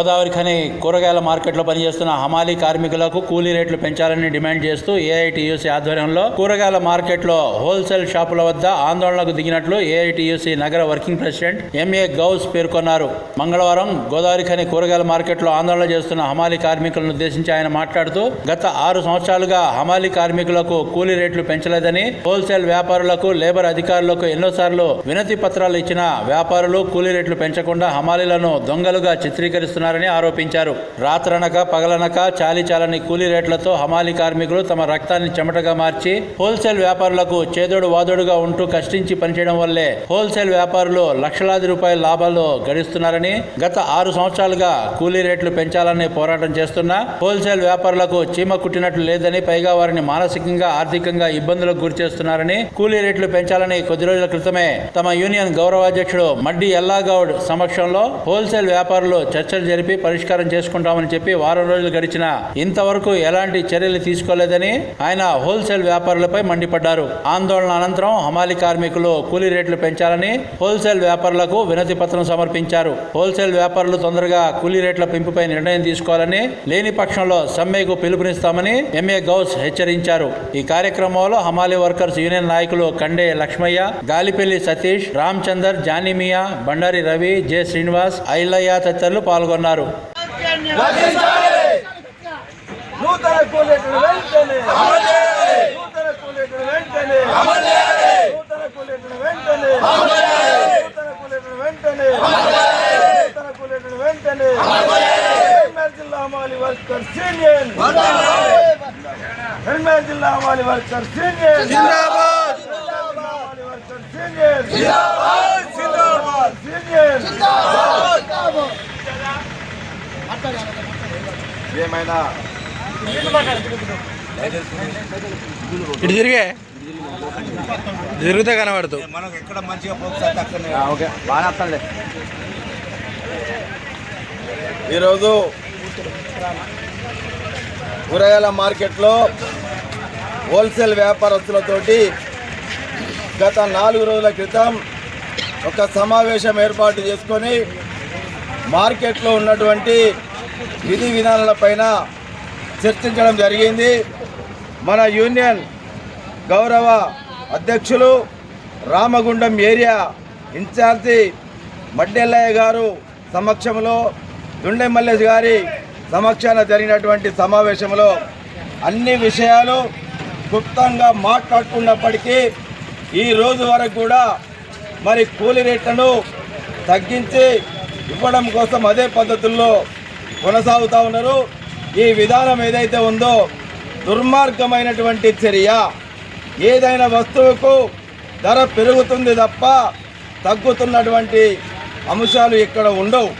గోదావరి ఖని కూరగాయల మార్కెట్లో పనిచేస్తున్న హమాలీ కార్మికులకు కూలీ రేట్లు పెంచాలని డిమాండ్ చేస్తూ ఏఐటియుసి ఆధ్వర్యంలో కూరగాయల మార్కెట్లో హోల్సేల్ షాపుల వద్ద ఆందోళనకు దిగినట్లు ఏఐటీయూసీ నగర వర్కింగ్ ప్రెసిడెంట్ ఎంఏ గౌస్ పేర్కొన్నారు. మంగళవారం గోదావరి ఖని కూరగాయల మార్కెట్లో ఆందోళన చేస్తున్న హమాలీ కార్మికులను ఉద్దేశించి ఆయన మాట్లాడుతూ గత ఆరు సంవత్సరాలుగా హమాలీ కార్మికులకు కూలీ రేట్లు పెంచలేదని హోల్సేల్ వ్యాపారులకు లేబర్ అధికారులకు ఎన్నోసార్లు వినతి పత్రాలు ఇచ్చిన వ్యాపారులు కూలీ రేట్లు పెంచకుండా హమాలీలను దొంగలుగా చిత్రీకరిస్తున్నారు. చేస్తున్నారని ఆరోపించారు. రాత్రనక పగలనక చాలిచాలని కూలీ రేట్లతో హమాలి కార్మికులు తమ రక్తాన్ని చెమటగా మార్చి హోల్సేల్ వ్యాపారులకు చేదోడు వాదోడుగా ఉంటూ కష్టించి పనిచేయడం వల్లే హోల్సేల్ వ్యాపారులు లక్షలాది రూపాయల లాభాలు గడిస్తున్నారని గత ఆరు సంవత్సరాలుగా కూలీ రేట్లు పెంచాలని పోరాటం చేస్తున్నా హోల్సేల్ వ్యాపారులకు చీమ కుట్టినట్లు లేదని పైగా వారిని మానసికంగా ఆర్థికంగా ఇబ్బందులకు గురిచేస్తున్నారని కూలీ రేట్లు పెంచాలని కొద్ది రోజుల క్రితమే తమ యూనియన్ గౌరవాధ్యక్షుడు మడ్డి ఎల్లాగౌడ్ సమక్షంలో హోల్సేల్ వ్యాపారులు చర్చలు జరిపి పరిష్కారం చేసుకుంటామని చెప్పి వారం రోజులు గడిచిన ఇంతవరకు ఎలాంటి చర్యలు తీసుకోలేదని ఆయన హోల్సేల్ వ్యాపారులపై మండిపడ్డారు. ఆందోళన అనంతరం హమాలి కార్మికులు కూలీ రేట్లు పెంచాలని హోల్సేల్ వ్యాపారులకు వినతి పత్రం సమర్పించారు. హోల్సేల్ వ్యాపారులు తొందరగా కూలీ రేట్ల పెంపుపై నిర్ణయం తీసుకోవాలని లేని పక్షంలో సమ్మెకు పిలుపునిస్తామని ఎంఏ గౌస్ హెచ్చరించారు. ఈ కార్యక్రమంలో హమాలి వర్కర్స్ యూనియన్ నాయకులు కండే లక్ష్మయ్య గాలిపల్లి సతీష్ రామచందర్ జానిమియా బండారి రవి జె శ్రీనివాస్ ఐలయ్య తదితరులు పాల్గొన్నారు. కరీంనగర్ జిల్లా అమాలి వర్కర్స్ యూనియన్ కరీంనగర్ జిల్లా అమాలి వర్కర్స్ యూనియన్ జిందాబాద్. జిందాబాద్. జిందాబాద్. యూనియన్ ఏమైనా? ఇటు తిరిగే. తిరిగితే కనబడదు. మనకు ఎక్కడ మంచిగా ఫోకస్ అయితే అక్కడనే ఓకే. బాగా వస్తుంది ఈరోజు కూరగాయల మార్కెట్లో హోల్సేల్ వ్యాపారస్తులతోటి గత నాలుగు రోజుల క్రితం ఒక సమావేశం ఏర్పాటు చేసుకొని మార్కెట్లో ఉన్నటువంటి విధి విధానాలపైన చర్చించడం జరిగింది. మన యూనియన్ గౌరవ అధ్యక్షులు రామగుండం ఏరియా ఇన్ఛార్జి మడ్డెల్లయ్య గారు సమక్షంలో దుండె మల్లేష్ గారి సమక్షాన జరిగినటువంటి సమావేశంలో అన్ని విషయాలు గుప్తంగా మాట్లాడుకున్నప్పటికీ ఈ రోజు వరకు కూడా మరి కూలీ రేట్లను తగ్గించి ఇవ్వడం కోసం అదే పద్ధతుల్లో కొనసాగుతూ ఉన్నారు. ఈ విధానం ఏదైతే ఉందో దుర్మార్గమైనటువంటి చర్య. ఏదైనా వస్తువుకు ధర పెరుగుతుంది తప్ప తగ్గుతున్నటువంటి అంశాలు ఇక్కడ ఉండవు.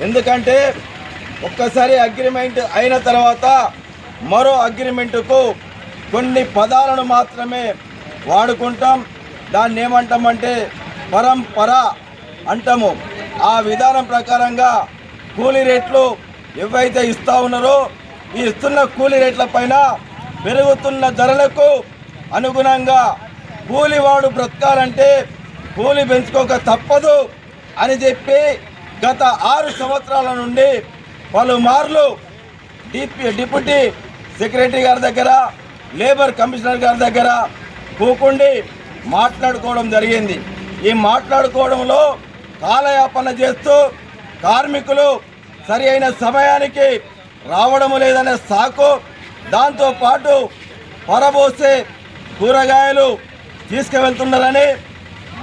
ఎందుకంటే ఒక్కసారి అగ్రిమెంట్ అయిన తర్వాత మరో అగ్రిమెంటుకు కొన్ని పదాలను మాత్రమే వాడుకుంటాం. దాన్ని ఏమంటామంటే పరంపర అంటాము. ఆ విధానం ప్రకారంగా కూలీ రేట్లు ఏవైతే ఇస్తా ఉన్నారో ఈ ఇస్తున్న కూలీ రేట్ల పైన పెరుగుతున్న ధరలకు అనుగుణంగా కూలివాడు బ్రతకాలంటే కూలి పెంచుకోక తప్పదు అని చెప్పి గత ఆరు సంవత్సరాల నుండి పలుమార్లు డిపి డిప్యూటీ సెక్రటరీ గారి దగ్గర లేబర్ కమిషనర్ గారి దగ్గర కూకుండి మాట్లాడుకోవడం జరిగింది. ఈ మాట్లాడుకోవడంలో కాలయాపన చేస్తూ కార్మికులు సరి అయిన సమయానికి రావడం లేదనే సాకు. దాంతోపాటు పరబోసే కూరగాయలు తీసుకువెళ్తున్నారని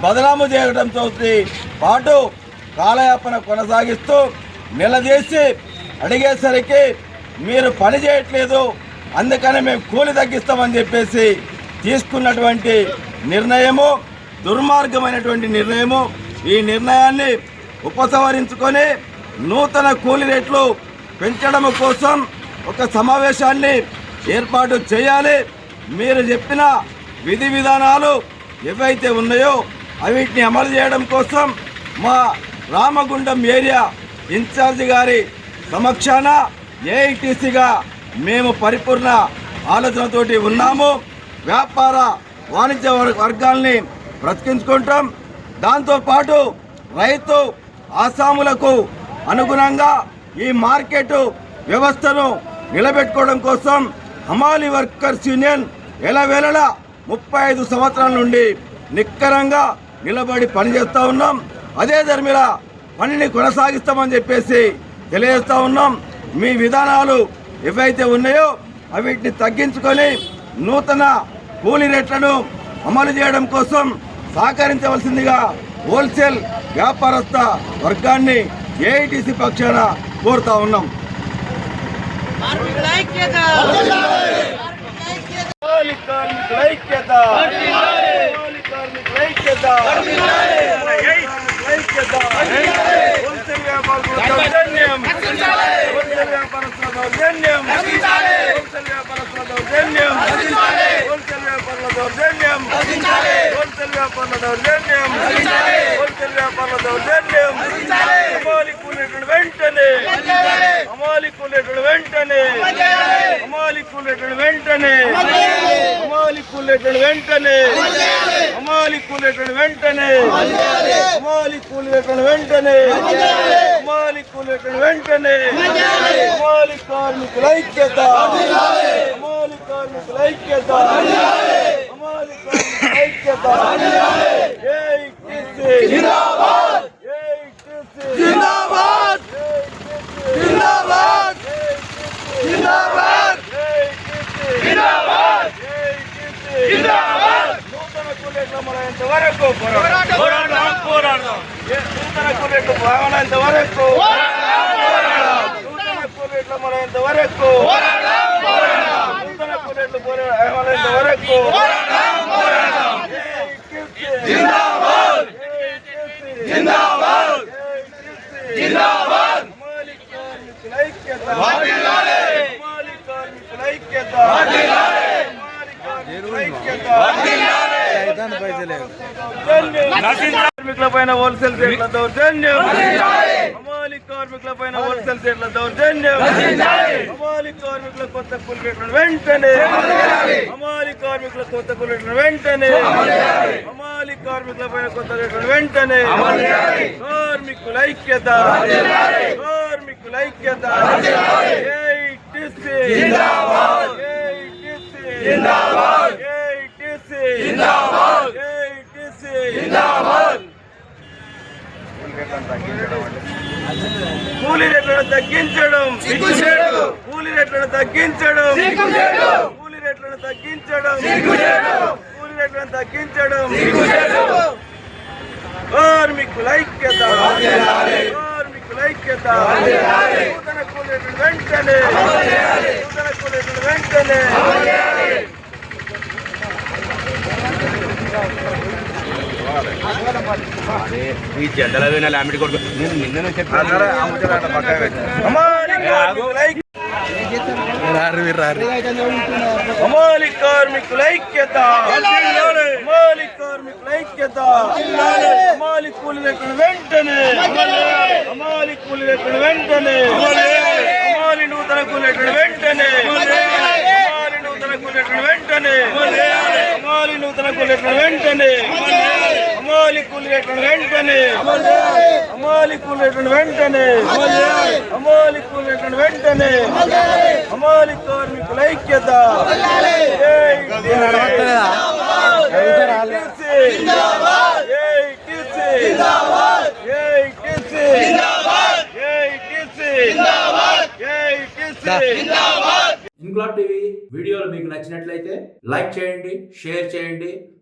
బదనాము చేయడంతో పాటు కాలయాపన కొనసాగిస్తూ నిలదీసి అడిగేసరికి మీరు పని చేయట్లేదు అందుకని మేము కూలి తగ్గిస్తామని చెప్పేసి తీసుకున్నటువంటి నిర్ణయము దుర్మార్గమైనటువంటి నిర్ణయము. ఈ నిర్ణయాన్ని ఉపసంహరించుకొని నూతన కూలి రేట్లు పెంచడం కోసం ఒక సమావేశాన్ని ఏర్పాటు చేయాలి. మీరు చెప్పిన విధి విధానాలు ఏవైతే ఉన్నాయో అవిటిని అమలు చేయడం కోసం మా రామగుండం ఏరియా ఇన్ఛార్జి గారి సమక్షాన ఏఐటీసీగా మేము పరిపూర్ణ ఆలోచనతోటి ఉన్నాము. వ్యాపార వాణిజ్య వర్- వర్గాల్ని బ్రతికించుకుంటాం. దాంతోపాటు రైతు ఆసాములకు అనుగుణంగా ఈ మార్కెట్ వ్యవస్థను నిలబెట్టుకోవడం కోసం హమాలి వర్కర్స్ యూనియన్ ఎలవేళలా ముప్పై ఐదు సంవత్సరాల నుండి నిక్కరంగా నిలబడి పనిచేస్తూ ఉన్నాం. అదే ధర్మిలా పనిని కొనసాగిస్తామని చెప్పేసి తెలియజేస్తూ ఉన్నాం. మీ విధానాలు ఏవైతే ఉన్నాయో అవిటిని తగ్గించుకొని నూతన కూలీ రేట్లను అమలు చేయడం కోసం సహకరించవలసిందిగా హోల్సేల్ వ్యాపారస్థ వర్గాన్ని ఏఐటిసి పక్షాన కోరుతా ఉన్నాం. ఐక్యత ఐక్యత. ఐక్యత ఐక్యత హోల్సేల్ వ్యాపారస్తుల దౌర్జన్యం హోల్సేల్ వ్యాపారస్తుల దౌర్జన్యం హోల్సేల్ వ్యాపారస్తుల దౌర్జన్యం హోల్సేల్ వ్యాపారుల దౌర్జన్యం హోల్సేల్ వ్యాపారుల దౌర్జన్యం హోల్సేల్ వ్యాపారుల దౌర్జన్యం అమాలి కూలీలను వెంటనే అమాలి కూలీలను వెంటనే అమాలి కూలీలను వెంటనే అమాలి కూలీలను వెంటనే అమాలి కూలీలను వెంటనే అమాలి కూలీలను వెంటనే అమాలి కూలీలను వెంటనే అమాలి కార్మికుల ఐక్యత అమాలి కార్మికుల ఐక్యత అమాలి కార్మికుల వరకు పోరాడదాం పోరాడదాం నూతన కూలీలు అమలైనంత వరకు నూతన కూలీల అమలైనంత వరకు నూతన కూలీలు అమలైనంత వరకు జిందాబాద్ జిందాబాద్ జిందాబాద్ కార్మికుల పైన హోల్సేల్ రేట్ల దౌర్జన్యం కార్మికుల పైన హోల్సేల్ రేట్ల దౌర్జన్యం. అమాలి కార్మికుల కొత్త కూలి రేట్లను వెంటనే అమాలి కార్మికుల కొత్త కూలి రేట్లను వెంటనే అమాలి కార్మికుల పైన కొత్త రేట్లను వెంటనే. కార్మికుల ఐక్యత. కార్మికుల ఐక్యత. జిందాబాద్. జిందాబాద్ ఏఐటీసీ జిందాబాద్ కూలీ రేట్లను తగ్గించడం. కూలీ రేట్లను తగ్గించడం. కూలీ రేట్లను తగ్గించడం. కూలీ రేట్లను తగ్గించడం. కార్మికుల ఐక్యత. కార్మికుల ఐక్యత. నూతన కూలీ రేట్లను వెంటనే. నూతన కూలీ రేట్లను వెంటనే. ఈ జెండల పోయిన లామిడి కొడుకు. నేను నిన్న చెప్పాను. కార్మికుల ఐక్యత. అమాలి కార్మికుల ఐక్యత. అమాలి కార్మికుల ఐక్యత. అమాలి కూలి రేట్లను వెంటనే. అమాలి కూలి రేట్లను వెంటనే. అమాలి నూతన కూలి రేట్లను వెంటనే. అమాలి నూతన కూలి రేట్లను వెంటనే. అమాలి నూతన కూలి రేట్లను వెంటనే. అమాలి కూలి వెంటనే. అమాలి వెంటనే. అమాలి కూలి వెంటనే. అమాలి కార్మికుల ఐక్యత. ఇంక్లాబ్ టీవీ వీడియోలు మీకు నచ్చినట్లయితే లైక్ చేయండి షేర్ చేయండి.